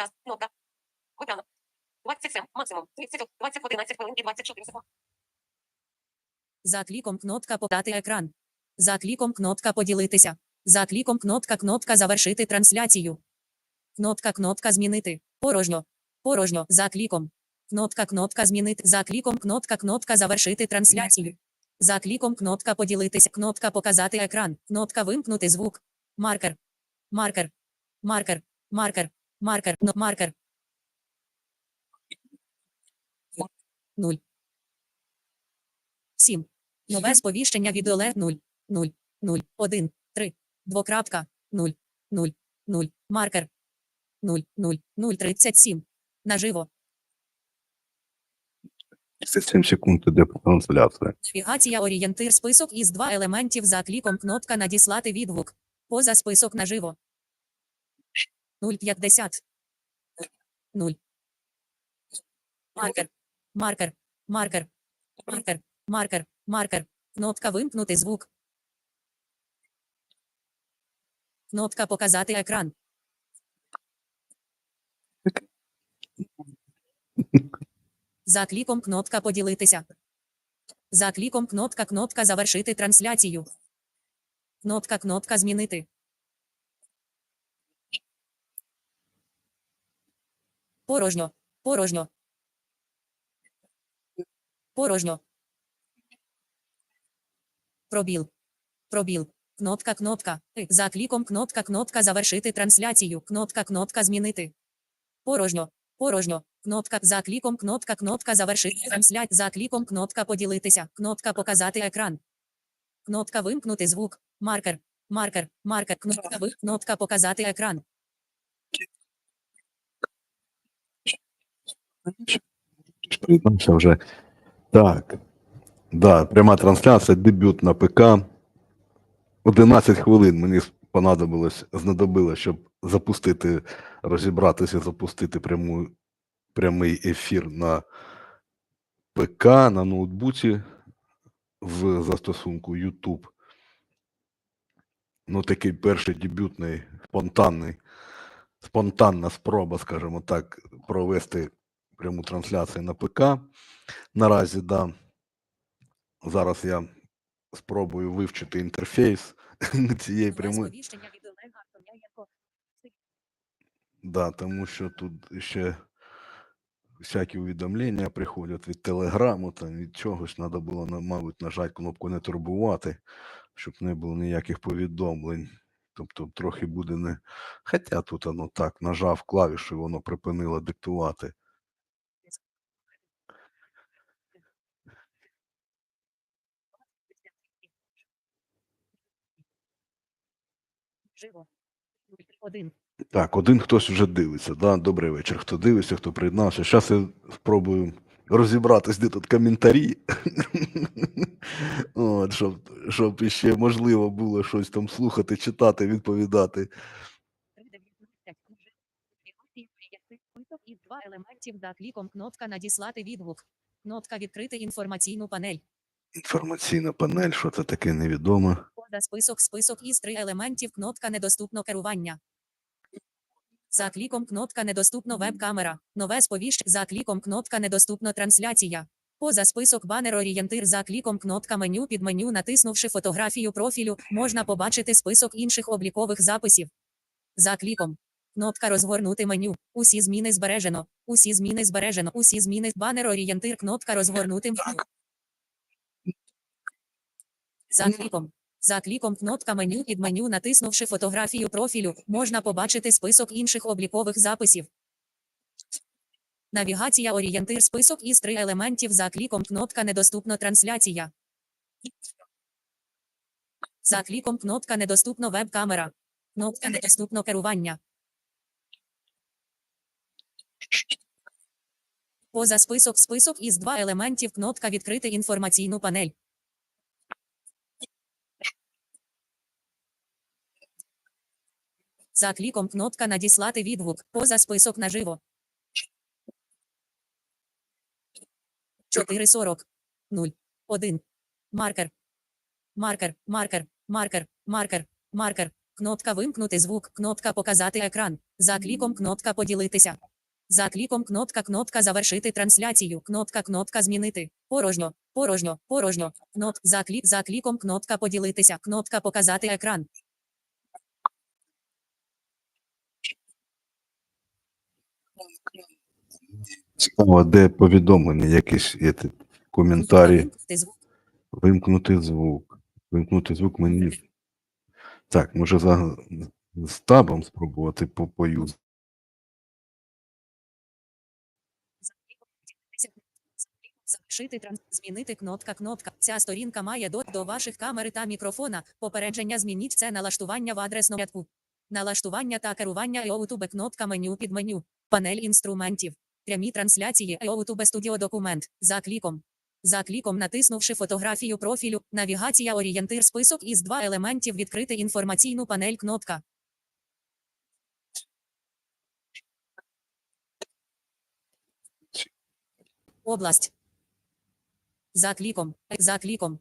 Раз. Кнопка. Вибрано. 27. Максимум. 30. 20. 11 хвилин і 24 секунд. За кліком кнопка подати екран. За кліком кнопка поділитися. За кліком кнопка кнопка завершити трансляцію. Кнопка кнопка змінити. Порожньо. Порожньо. За кліком. Кнопка кнопка змінити. За кліком кнопка кнопка завершити трансляцію. За кліком кнопка поділитися. Кнопка показати екран. Кнопка вимкнути звук. Маркер. Маркер. Маркер. Маркер. Маркер. Но- Маркер. 0. 7. Нове сповіщення від Олег 0, 0, 0, 1, 3, двокрапка, 0, 0, 0, маркер, 0, 0, 0, 37. Наживо. 37 секунд іде трансляція. Навігація орієнтир список із два елементів за кліком кнопка надіслати відгук. Поза список наживо. 050. 0. Маркер. Маркер. Маркер. Маркер. Маркер. Маркер. Кнопка вимкнути звук. Кнопка показати екран. За кліком кнопка поділитися. За кліком кнопка кнопка завершити трансляцію. Кнопка кнопка змінити. Порожньо. Порожньо. Порожньо. Пробіл. Пробіл. Кнопка кнопка. За кліком кнопка кнопка завершити трансляцію. Кнопка кнопка змінити. Порожньо. Порожньо. Кнопка за кліком кнопка кнопка завершити трансляцію. За кліком кнопка поділитися. Кнопка показати екран. Кнопка вимкнути звук. Маркер. Маркер. Маркер. Кнопка ви. Кнопка показати екран. Приєднався вже. Так. Да, пряма трансляція, дебют на ПК. 11 хвилин мені понадобилось, знадобилось, щоб запустити, розібратися, запустити пряму, прямий ефір на ПК, на ноутбуці в застосунку YouTube. Ну, такий перший дебютний, спонтанний, спонтанна спроба, скажімо так, провести пряму трансляцію на ПК. Наразі, да. Зараз я спробую вивчити інтерфейс цієї прямої. Да, тому що тут ще всякі увідомлення приходять від телеграму, там від чогось треба було, мабуть, нажати кнопку не турбувати, щоб не було ніяких повідомлень. Тобто трохи буде не. Хоча тут воно так, нажав клавішу, і воно припинило диктувати. Живо. Один. Так, один хтось вже дивиться. Да? Добрий вечір. Хто дивиться, хто приєднався. Зараз я спробую розібратись, де тут коментарі. От, щоб, щоб іще можливо було щось там слухати, читати, відповідати. 3.19. Список із два елементів за кліком кнопка надіслати відгук. Кнопка відкрити інформаційну панель. Інформаційна панель, що це таке невідомо. Поза список список із три елементів кнопка недоступно керування. За кліком кнопка недоступно веб-камера. Нове сповіщ. За кліком кнопка недоступно трансляція. Поза список банер орієнтир за кліком кнопка меню під меню натиснувши фотографію профілю, можна побачити список інших облікових записів. За кліком. Кнопка розгорнути меню. Усі зміни збережено. Усі зміни збережено. Усі зміни. Банер орієнтир. Кнопка розгорнути меню. За кліком. За кліком кнопка меню під меню натиснувши фотографію профілю, можна побачити список інших облікових записів. Навігація орієнтир список із три елементів за кліком кнопка недоступно трансляція. За кліком кнопка недоступно веб-камера. Кнопка недоступно керування. Поза список список із два елементів кнопка відкрити інформаційну панель. За кліком кнопка надіслати відгук. Поза список наживо. 4.40. 0. 1. Маркер. Маркер. Маркер. Маркер. Маркер. Маркер. кнопка вимкнути звук, кнопка показати екран. За кліком кнопка поділитися. За кліком кнопка кнопка завершити трансляцію. Кнопка кнопка змінити. Порожньо, порожньо, порожньо. Кноп за клік за кліком кнопка поділитися. Кнопка показати екран. Цікаво, де повідомлення, якісь є коментарі. Вимкнути звук. Вимкнути звук. Мені. Так, може за з табом спробувати по пою. Транс. Змінити кнопка кнопка. Ця сторінка має до, до ваших камери та мікрофона. Попередження змініть це налаштування в адресному рядку. Налаштування та керування YouTube кнопка меню під меню. Панель інструментів. Прямі трансляції YouTube Studio документ. За кліком. За кліком натиснувши фотографію профілю, навігація орієнтир список із два елементів відкрити інформаційну панель кнопка. Область. За кліком. За кліком.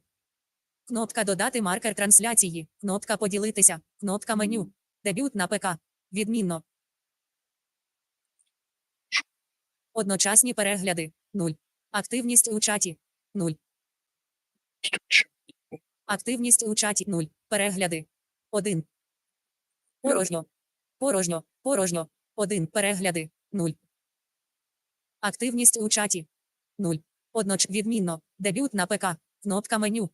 Кнопка додати маркер трансляції. Кнопка поділитися. Кнопка меню. Дебют на ПК. Відмінно. Одночасні перегляди. 0. Активність у чаті. 0. Активність у чаті 0. Перегляди. 1. Порожньо. Порожньо. Порожньо. 1. Перегляди. 0. Активність у чаті. 0. Одноч відмінно. Дебют на ПК. Кнопка меню.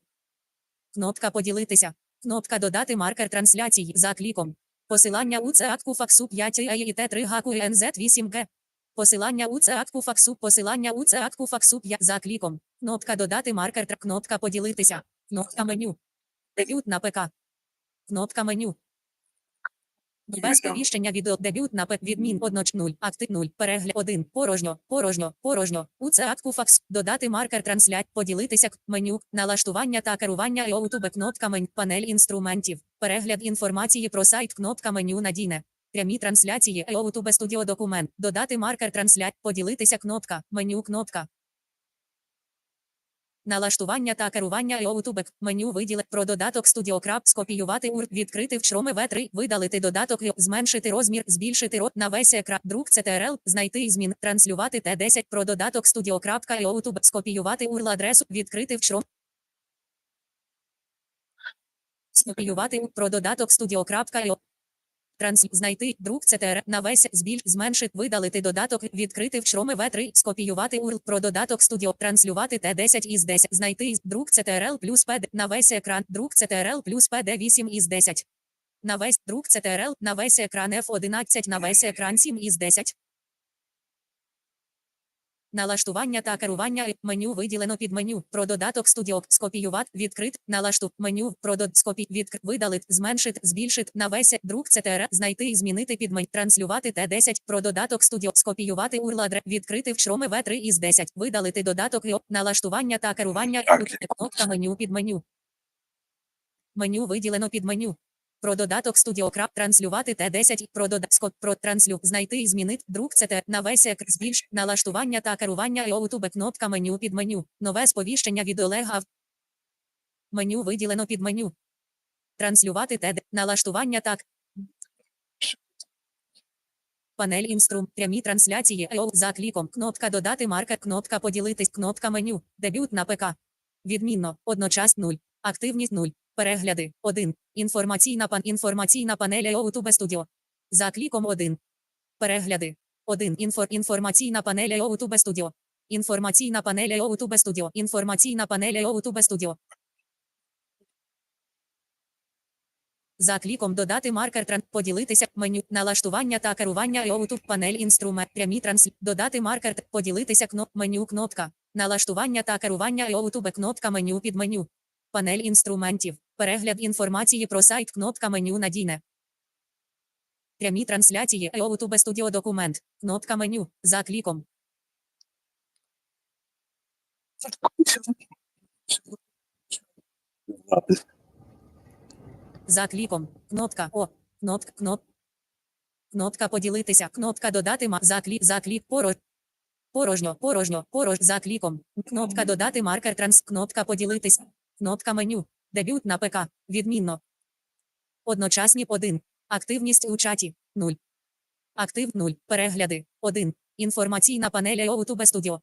Кнопка поділитися. Кнопка додати маркер трансляції за кліком. Посилання у ЦАККУ факсу 5 ЕІТ 3 гаку НЗ 8 Г. Посилання у ЦАККУ факсу. Посилання у ЦАККУ факсу 5 за кліком. Кнопка додати маркер. Кнопка поділитися. Кнопка меню. Дебют на ПК. Кнопка меню. Нове сповіщення відео дебют на ПК відмін одноч 0, актив 0, перегляд 1, порожньо, порожньо, порожньо, у ЦАККУ факс, додати маркер транслять, поділитися, меню, налаштування та керування YouTube кнопка меню, панель інструментів, перегляд інформації про сайт кнопка меню надійне. Прямі трансляції YouTube Studio документ, додати маркер транслять, поділитися кнопка, меню кнопка. Налаштування та керування YouTube меню виділе про додаток Studio Crab скопіювати урт, відкрити в Chrome V3, видалити додаток зменшити розмір, збільшити рот на весь екран, друк CTRL, знайти і змін, транслювати T10 про додаток Studio Crab YouTube, скопіювати URL адресу, відкрити в Chrome. Скопіювати про додаток Studio.io. Транс знайти друк CTR на весь збільш зменшити видалити додаток відкрити в Chrome V3 скопіювати URL про додаток Studio транслювати T10 із 10 знайти друг CTRL плюс PD на весь екран друк CTRL плюс PD 8 із 10 на весь друк CTRL на весь екран F11 на весь екран 7 із 10 Налаштування та керування меню виділено під меню. Про додаток Studio скопіювати, відкрит, налашту, меню, про дод скопі, відкрит, видалит, зменшить, збільшить, на весь друк CTR, знайти і змінити під меню, транслювати T10, про додаток Studio скопіювати URL адрес, відкрити в Chrome V3 із 10, видалити додаток його, налаштування та керування, кнопка меню під меню. Меню виділено під меню. Про додаток Studio Crab транслювати T10, про додаток про транслю, знайти і змінити, друк на весь ек, збільш, налаштування та керування YouTube кнопка меню під меню, нове сповіщення від Олега. Меню виділено під меню. Транслювати TD, налаштування так. Панель інструм, прямі трансляції EO за кліком, кнопка додати маркер, кнопка поділитись, кнопка меню, дебют на ПК. Відмінно, одночас 0, активність 0, перегляди 1, інформаційна пан інформаційна панель YouTube Studio. За кліком 1. Перегляди 1. Інфор інформаційна панель YouTube Studio. Інформаційна панель YouTube Studio. Інформаційна панель YouTube Studio. За кліком додати маркер тран поділитися меню налаштування та керування YouTube панель інструмент прямі транс додати маркер поділитися кноп меню кнопка налаштування та керування YouTube кнопка меню під меню панель інструментів перегляд інформації про сайт кнопка меню надійне прямі трансляції YouTube Studio документ кнопка меню за кліком За кліком. Кнопка О. Кнопка кноп. Кнопка поділитися. Кнопка додати ма. За клік. За клік. Порож. Порожньо. Порожньо. Порож. За кліком. Кнопка додати маркер транс. Кнопка поділитися. Кнопка меню. Дебют на ПК. Відмінно. Одночасні 1. Активність у чаті 0. Актив 0. Перегляди 1. Інформаційна панель YouTube Studio.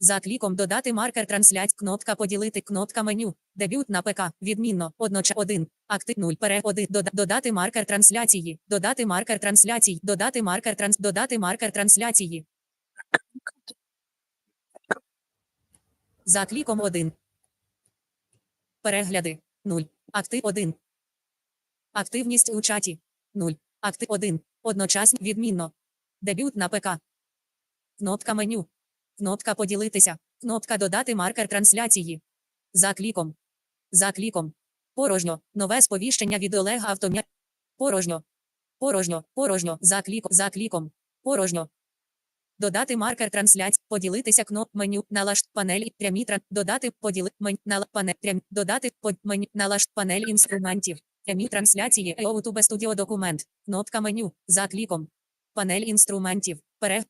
За кліком додати маркер трансляцій. Кнопка поділити. Кнопка меню. Дебют на ПК. Відмінно. Одночас 1. Актив 0. Пере 1. Дода- додати маркер трансляції. Додати маркер трансляцій. Додати маркер транс. Додати маркер трансляції. За кліком 1. Перегляди 0. Актив 1. Активність у чаті 0. Актив 1. Одночасно відмінно. Дебют на ПК. Кнопка меню. Кнопка поділитися. Кнопка додати маркер трансляції. За кліком. За кліком. Порожньо. Нове сповіщення від Олега Автомя. Порожньо. Порожньо. Порожньо. За кліком. За кліком. Порожньо. Додати маркер трансляцій, поділитися кноп меню, налашт панель, прямі тран, додати поділи меню, нала панель, прям, додати под меню, налашт панель інструментів, прямі трансляції, YouTube Studio документ, кнопка меню, за кліком, панель інструментів, пере,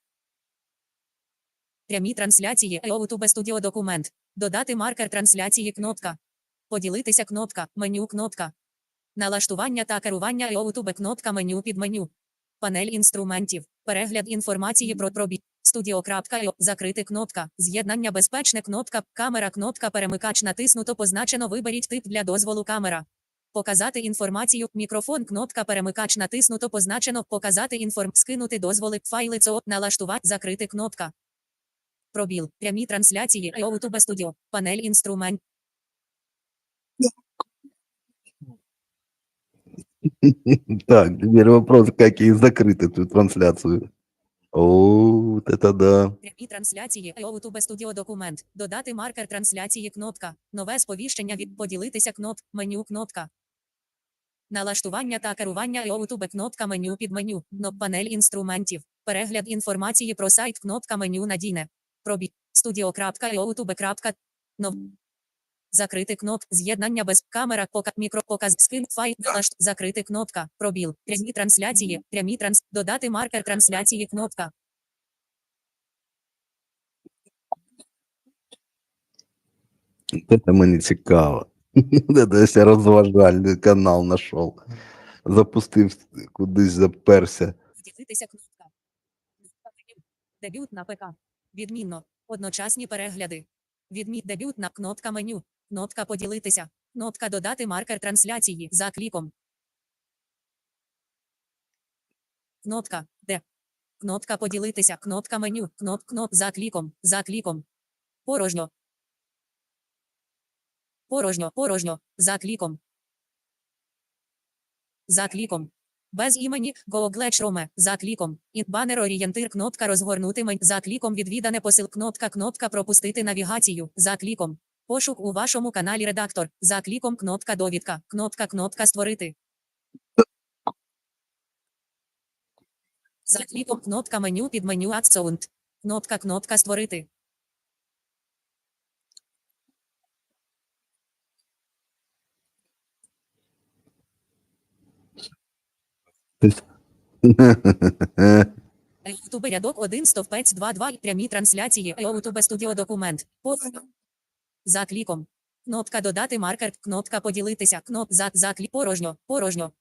прямі трансляції, YouTube Studio документ, додати маркер трансляції, кнопка, поділитися кнопка, меню, кнопка, налаштування та керування YouTube кнопка меню під меню, Панель інструментів. Перегляд інформації про пробіг. Studio.io. Закрити кнопка. З'єднання безпечне кнопка. Камера кнопка перемикач натиснуто позначено виберіть тип для дозволу камера. Показати інформацію. Мікрофон кнопка перемикач натиснуто позначено показати інформ. Скинути дозволи. Файли ЦО. Налаштувати. Закрити кнопка. Пробіл. Прямі трансляції. YouTube Studio. Панель інструмент. Так, теперь вопрос, как ей закрыть эту трансляцию. О, вот это да. Прямі трансляції YouTube Studio документ. Додати маркер трансляції кнопка. Нове сповіщення від поділитися кноп. Меню кнопка. Налаштування та керування YouTube кнопка меню під меню. Кноп панель інструментів. Перегляд інформації про сайт кнопка меню надійне. Пробіг. Studio.youtube. Нов. Закрити кноп. З'єднання без камера. Показ скин файл. Налашт. Закрити кнопка. Пробіл. Прямі трансляції. Прямі транс. Додати маркер трансляції кнопка. Это мені цікаво. Это я розважальний канал знайшов. Запустив кудись, заперся. Поділитися кнопка. Дебют на ПК. Відмінно. Одночасні перегляди. Відмі... Дебютна кнопка меню. Кнопка поділитися. Кнопка додати маркер трансляції за кліком. Кнопка. Де? Кнопка поділитися. Кнопка меню. Кноп кноп за кліком. За кліком. Порожньо. Порожньо. Порожньо. За кліком. За кліком. Без імені Google Chrome за кліком. Банер орієнтир кнопка розгорнути мен за кліком відвідане посил кнопка кнопка пропустити навігацію за кліком. Пошук у вашому каналі редактор за кліком кнопка довідка кнопка кнопка створити. За кліком кнопка меню під меню Add Sound. Кнопка кнопка створити. YouTube рядок 1 стовпець 2 2 прямі трансляції YouTube Studio документ. За кліком. Кнопка додати маркер, кнопка поділитися, кноп за, за клік порожньо, порожньо.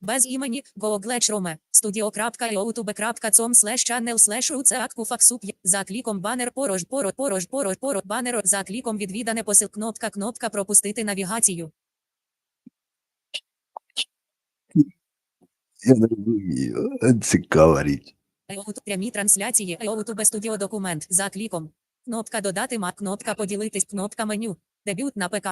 Без імені Google Chrome, studio.youtube.com slash channel slash ruceakkufaxup за кліком банер порож, порож, порож, порож, порож, банер за кліком відвідане посил кнопка, кнопка пропустити навігацію. Я не розумію. Цікава річ. YouTube прямі трансляції YouTube Studio документ за кліком. Кнопка додати мак, кнопка поділитись, кнопка меню. Дебют на ПК.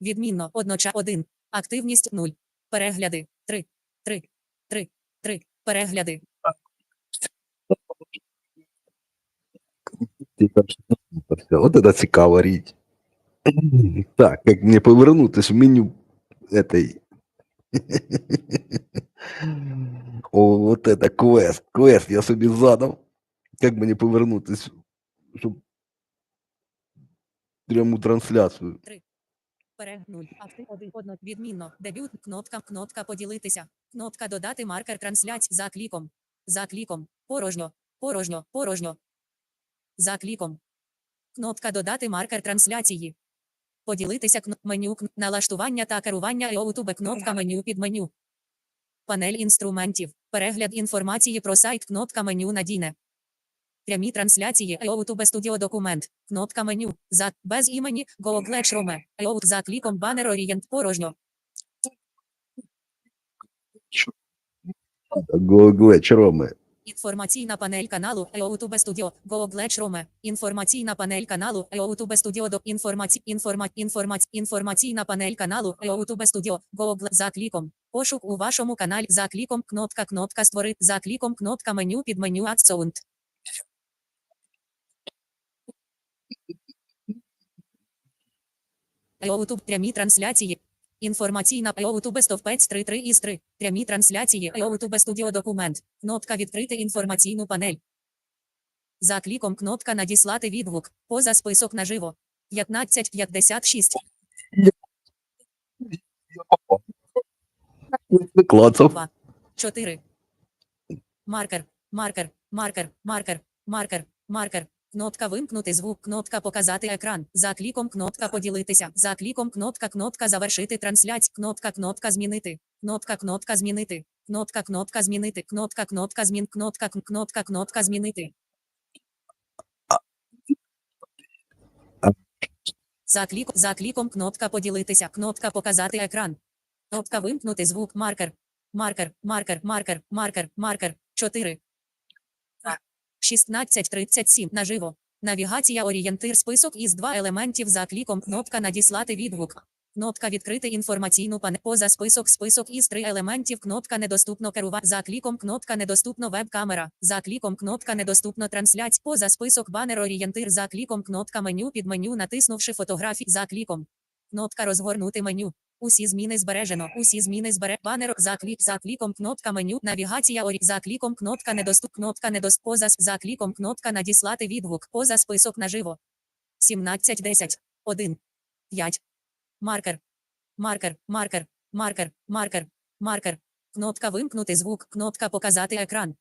Відмінно. Одноча 1. Активність 0. Перегляди 3. 3. 3. 3. Перегляди. От це цікава річ. Так, як мені повернутись в меню этой. О, вот это квест. Квест я собі задав. Як мені повернутись, щоб пряму трансляцію. Пере 0. Актив 1. Одно. Відмінно. Дебют. Кнопка. Кнопка поділитися. Кнопка додати маркер трансляції за кліком. За кліком. Порожньо. Порожньо. Порожньо. За кліком. Кнопка Додати маркер трансляції. Поділитися кн... меню налаштування та керування YouTube кнопка меню під меню. Панель інструментів. Перегляд інформації про сайт кнопка меню надійне. Прямі трансляції YouTube Studio документ. Кнопка меню. За без імені Google Chrome. YouTube за кліком банер орієнт порожньо. Google Chrome. Інформаційна панель каналу YouTube Studio Google Chrome. Інформаційна панель каналу YouTube Studio до інформаці інформа інформаці інформаційна панель каналу YouTube Studio Google за кліком. Пошук у вашому каналі за кліком кнопка кнопка створити за кліком кнопка меню під меню Sound. YouTube прямі трансляції. Інформаційна YouTube стовпець 33 із 3. Прямі трансляції YouTube Studio документ. Кнопка відкрити інформаційну панель. За кліком кнопка надіслати відгук. Поза список наживо. 1556. Клацав. 2. 4. Маркер. Маркер. Маркер. Маркер. Маркер. Маркер. Кнопка вимкнути звук, кнопка показати екран. За кліком кнопка поділитися. За кліком кнопка кнопка завершити трансляцію. Кнопка кнопка змінити. Кнопка кнопка змінити. Кнопка кнопка змінити. Кнопка кнопка змін. Кнопка кн- кнопка кнопка змінити. За кліком за кліком кнопка поділитися. Кнопка показати екран. Кнопка вимкнути звук. Маркер. Маркер. Маркер. Маркер. Маркер. Маркер. 4. 1637 наживо. Навігація орієнтир список із два елементів за кліком кнопка надіслати відгук. Кнопка відкрити інформаційну панель. Поза список список із три елементів. Кнопка недоступно керувати. За кліком кнопка недоступно веб-камера. За кліком кнопка недоступно трансляція. Поза список банер орієнтир. За кліком кнопка меню під меню натиснувши фотографії. За кліком. Кнопка розгорнути меню. Усі зміни збережено. Усі зміни збере банер за клік за кліком кнопка меню навігація орі за кліком кнопка недоступ кнопка недост поза за кліком кнопка надіслати відгук поза список наживо. 17 10 1 5 маркер. Маркер маркер маркер маркер маркер. Кнопка вимкнути звук кнопка показати екран.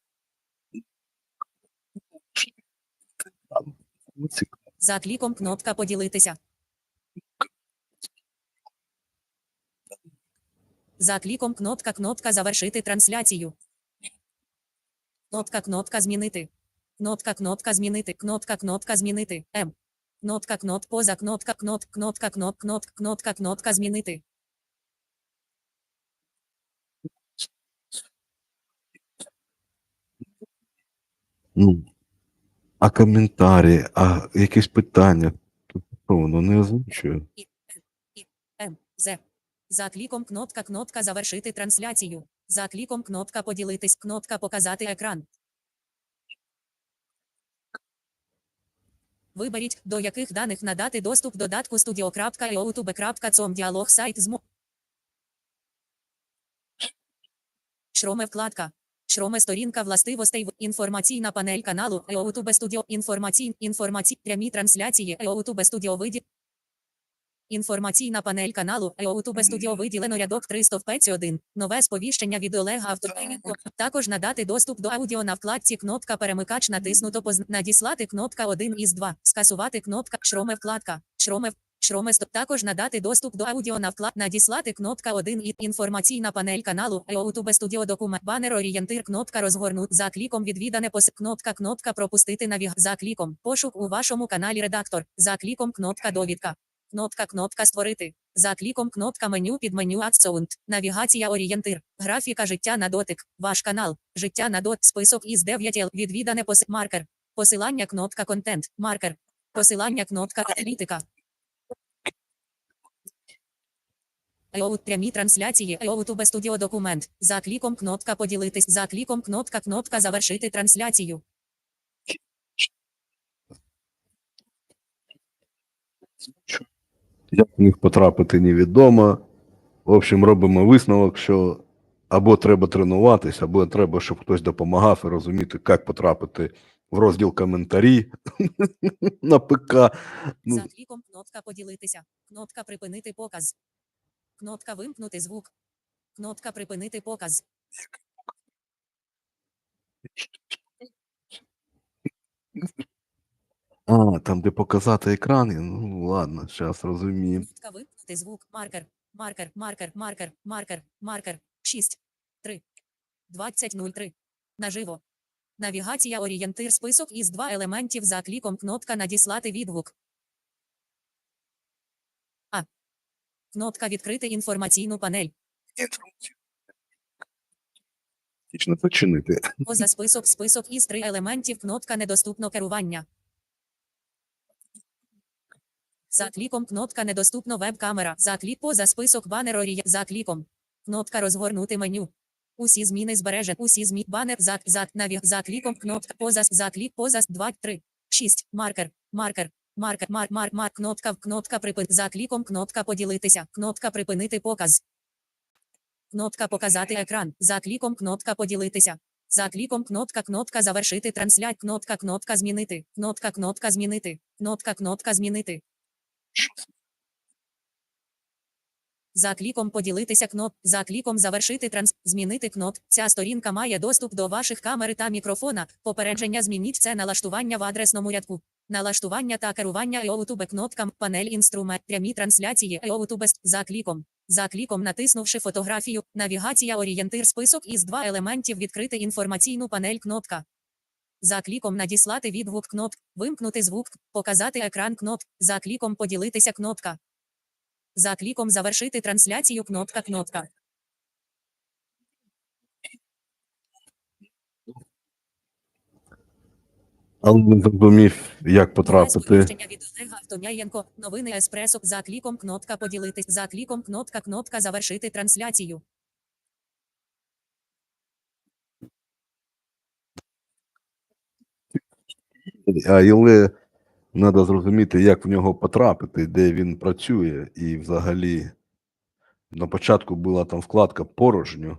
За кліком кнопка поділитися За кліком кнопка кнопка завершити трансляцію. Кнопка кнопка змінити. Кнопка кнопка змінити. Кнопка кнопка змінити. М. Кнопка кноп поза кнопка кноп кнопка кноп кноп кнопка кнопка змінити. Ну, а коментарі, а якісь питання. Тут воно не озвучує. М. З. За кліком кнопка кнопка завершити трансляцію. За кліком кнопка поділитись. Кнопка показати екран. Виберіть, до яких даних надати доступ додатку studio.youtube.com діалог сайт змо. Шроме вкладка. Шроме сторінка властивостей в інформаційна панель каналу YouTube Studio інформацій інформаці прямі трансляції YouTube Studio виді Інформаційна панель каналу YouTube Studio виділено рядок 3 стовпець 1. Нове сповіщення від Олега Авторенко. Також надати доступ до аудіо на вкладці кнопка перемикач натиснуто поз... надіслати кнопка 1 із 2. Скасувати кнопка шроме вкладка. Шроме Шроме. Також надати доступ до аудіо на вклад надіслати кнопка 1 і інформаційна панель каналу YouTube Studio документ банер орієнтир кнопка розгорнут за кліком відвідане пос кнопка кнопка пропустити навіг за кліком пошук у вашому каналі редактор за кліком кнопка довідка Кнопка кнопка створити. За кліком кнопка меню під меню Add Sound. Навігація орієнтир. Графіка життя на дотик. Ваш канал. Життя на дот. Список із 9 Л. Відвідане пос... маркер. Посилання кнопка контент. Маркер. Посилання кнопка аналітика. Аоут прямі трансляції YouTube Studio документ. За кліком кнопка поділитись. За кліком кнопка кнопка завершити трансляцію. Як в них потрапити, невідомо. В общем, робимо висновок, що або треба тренуватись, або треба, щоб хтось допомагав і розуміти, як потрапити в розділ коментарі на ПК. Ну, За кліком кнопка поділитися. Кнопка припинити показ. Кнопка вимкнути звук. Кнопка припинити показ. А, там, де показати екран, ну ладно, зараз розумію. Вимкнути звук. Маркер. Маркер. Маркер. Маркер. Маркер. Маркер. 6. 3. 20.03. Наживо. Навігація орієнтир список із два елементів за кліком кнопка надіслати відгук. А. Кнопка відкрити інформаційну панель. Фактично починити. Поза список список із три елементів кнопка недоступно керування. За кліком кнопка недоступно веб-камера. За клік поза список банер оріє. За кліком. Кнопка розгорнути меню. Усі зміни збережен. Усі змі банер за за навіг за кліком кнопка поза за клік поза 2 3 6 маркер маркер маркер мар мар мар кнопка кнопка припин за кліком кнопка поділитися. Кнопка припинити показ. Кнопка показати екран. За кліком кнопка поділитися. За кліком кнопка кнопка завершити трансляцію. Кнопка кнопка змінити. Кнопка кнопка змінити. Кнопка кнопка змінити. За кліком поділитися кноп. За кліком завершити транс. Змінити кноп. Ця сторінка має доступ до ваших камери та мікрофона. Попередження змініть це налаштування в адресному рядку. Налаштування та керування YouTube кнопкам. Панель інструмент. Прямі трансляції YouTube за кліком. За кліком натиснувши фотографію, навігація орієнтир список із два елементів відкрити інформаційну панель кнопка. За кліком надіслати відгук кноп, вимкнути звук, показати екран кноп, за кліком поділитися кнопка. За кліком завершити трансляцію кнопка кнопка. Але не зрозумів, як потрапити. Від Олега. Новини Еспресо. За кліком кнопка поділитись. За кліком кнопка кнопка завершити трансляцію. Але треба зрозуміти, як в нього потрапити, де він працює, і взагалі на початку була там вкладка порожньо.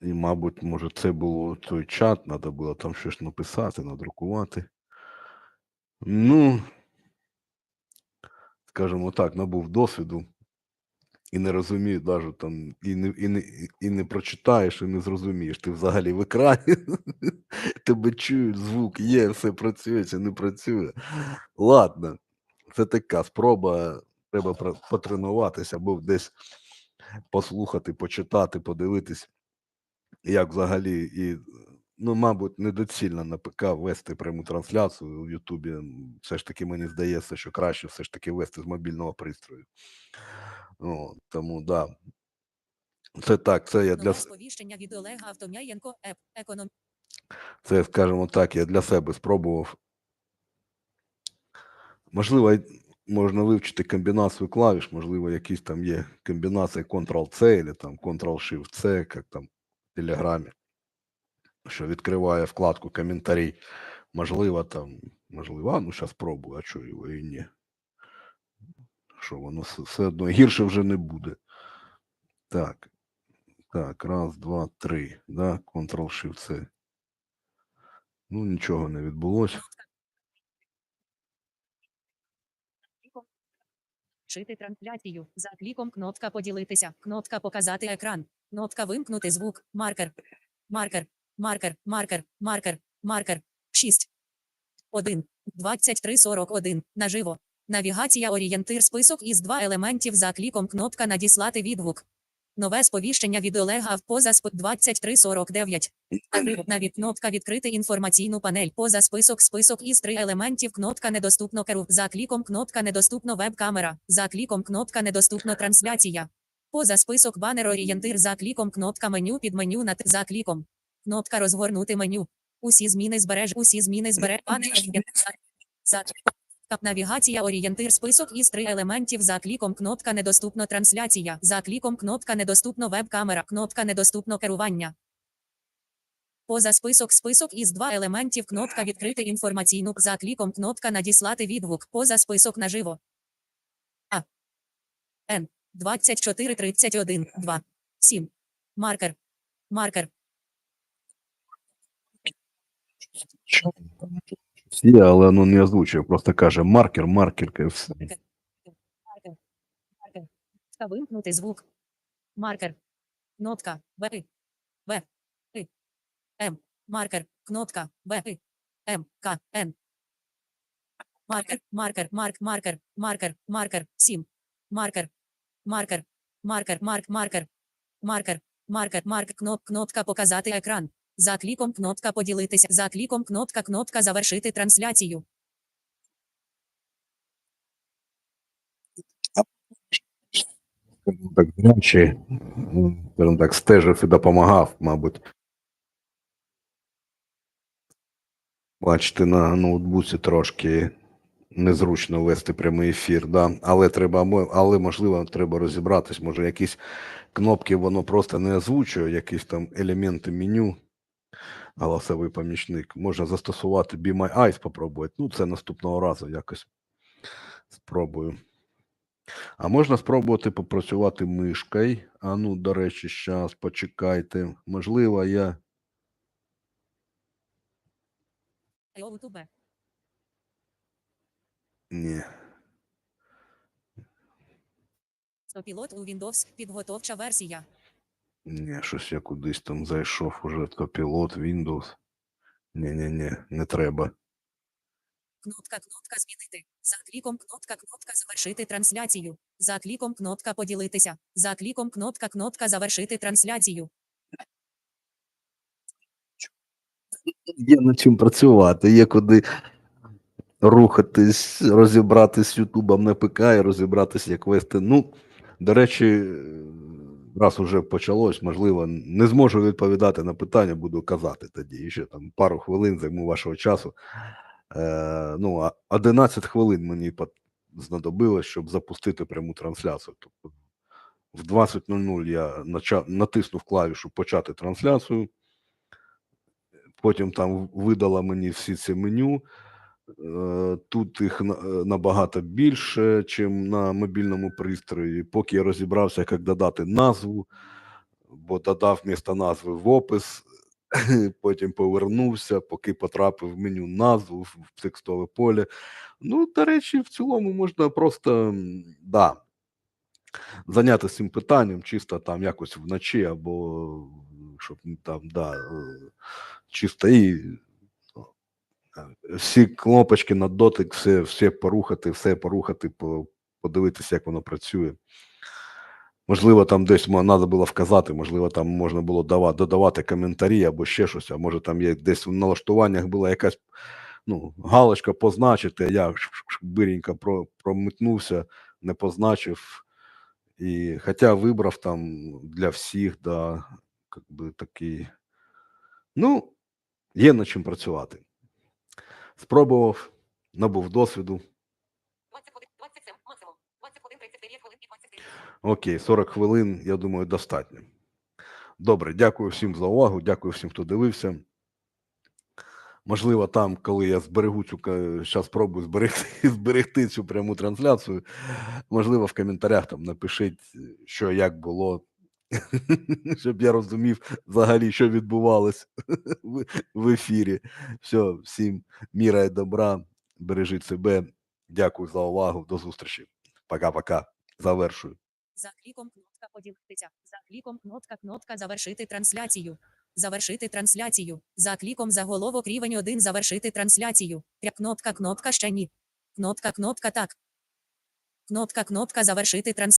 І, мабуть, може, це було той чат, треба було там щось написати, надрукувати. Ну, скажімо так, набув досвіду і не розумію навіть там, і не, і, не, і не прочитаєш, і не зрозумієш. Ти взагалі в екрані, тебе чують, звук є, все працює чи не працює. Ладно, це така спроба, треба потренуватися або десь послухати, почитати, подивитись, як взагалі і. Ну, мабуть, недоцільно на ПК вести пряму трансляцію в Ютубі. Все ж таки, мені здається, що краще все ж таки вести з мобільного пристрою. О, тому да. Це так, це я для сповіщення від Олега Автоняєнко. Еп. Економ. це, скажімо так, я для себе спробував. Можливо, можна вивчити комбінацію клавіш, можливо, якісь там є комбінації Ctrl-C або там Ctrl-Shift-C, як там в Телеграмі, що відкриває вкладку коментарі. Можливо, там, можливо, а ну зараз спробую, а чого його і ні. Що воно все одно гірше вже не буде. Так. Так, раз, два, три. Да, Ctrl-Shift-C. Ну, нічого не відбулося. Шити трансляцію. За кліком кнопка поділитися. Кнопка показати екран. Кнопка вимкнути звук. Маркер. Маркер. Маркер. Маркер. Маркер. Маркер. 6. 1. 2341. Наживо. Навігація орієнтир список із два елементів за кліком кнопка надіслати відгук. Нове сповіщення від Олега в поза сп 2349. Наживо. Наві кнопка відкрити інформаційну панель. Поза список список із три елементів. Кнопка недоступно керу. За кліком кнопка недоступно веб-камера. За кліком кнопка недоступно трансляція. Поза список банер орієнтир. За кліком кнопка меню під меню на за кліком. Кнопка розгорнути меню. Усі зміни збереж. Усі зміни збереж. Навігація орієнтир список із три елементів за кліком кнопка недоступно трансляція. За кліком кнопка недоступно веб-камера. Кнопка недоступно керування. Поза список список із два елементів кнопка відкрити інформаційну. За кліком кнопка надіслати відгук. Поза список наживо. А. Н. 2431 2. 7. Маркер. Маркер. Є, але воно не озвучує, просто каже маркер, маркер, і все. Маркер. Маркер. Вимкнути звук. Маркер. Кнопка. В. В. І. М. Маркер. Кнопка. В. І. М, К, Н. Маркер, маркер, марк, маркер, маркер, маркер, 7. Маркер, маркер, маркер, марк, маркер, маркер, маркер, марк, кноп, кнопка показати екран. За кліком кнопка поділитися. За кліком кнопка, кнопка завершити трансляцію. так, зрячий, так, стежив і допомагав, мабуть. Бачите, на ноутбуці трошки незручно вести прямий ефір, да? але треба, але можливо, треба розібратись, може, якісь кнопки воно просто не озвучує, якісь там елементи меню, голосовий помічник. Можна застосувати Be My Eyes, попробувати. Ну, це наступного разу якось спробую. А можна спробувати попрацювати мишкою. А ну, до речі, зараз почекайте. Можливо, я. Ні. Стопілот у Windows. Підготовча версія. Ні, щось я кудись там зайшов уже то пілот, Windows. Ні, ні, ні, не треба. Кнопка, кнопка змінити. За кліком кнопка, кнопка завершити трансляцію. За кліком кнопка поділитися. За кліком кнопка, кнопка завершити трансляцію. Є над чим працювати, є куди рухатись, розібратись з Ютубом на ПК і розібратись, як вести. Ну, до речі, раз уже почалось, можливо, не зможу відповідати на питання, буду казати тоді. І ще там пару хвилин займу вашого часу. Е, ну, а 11 хвилин мені знадобилось, щоб запустити пряму трансляцію. Тобто в 20.00 я натиснув клавішу почати трансляцію. Потім там видала мені всі ці меню. Е, Тут їх е, набагато більше, ніж на мобільному пристрої. Поки я розібрався, як додати назву, бо додав місто назви в опис, потім повернувся, поки потрапив в меню назву в текстове поле. Ну, до речі, в цілому можна просто да, зайнятися цим питанням, чисто там якось вночі, або щоб там, да, е, чисто і всі кнопочки на дотик, все, все порухати, все порухати, подивитися, як воно працює. Можливо, там десь треба було вказати, можливо, там можна було дава- додавати коментарі або ще щось, а може там є десь в налаштуваннях була якась ну, галочка позначити, я биренько промитнувся, не позначив. І хоча вибрав там для всіх, да, как би такий. Ну, є над чим працювати. Спробував, набув досвіду. 21, 27, максимум. 21, 39 хвилин і 29. Окей, 40 хвилин, я думаю, достатньо. Добре, дякую всім за увагу, дякую всім, хто дивився. Можливо, там, коли я зберегу цю зараз спробую зберегти, зберегти цю пряму трансляцію. Можливо, в коментарях там напишіть, що як було, щоб я розумів взагалі, що відбувалось в, ефірі. Все, всім міра і добра, бережіть себе. Дякую за увагу. До зустрічі. Пока-пока. Завершую. За кліком кнопка поділитися. За кліком кнопка, кнопка завершити трансляцію. Завершити трансляцію. За кліком заголовок рівень 1 завершити трансляцію. Тря кнопка, кнопка ще ні. Кнопка, кнопка так. Кнопка, кнопка завершити трансляцію.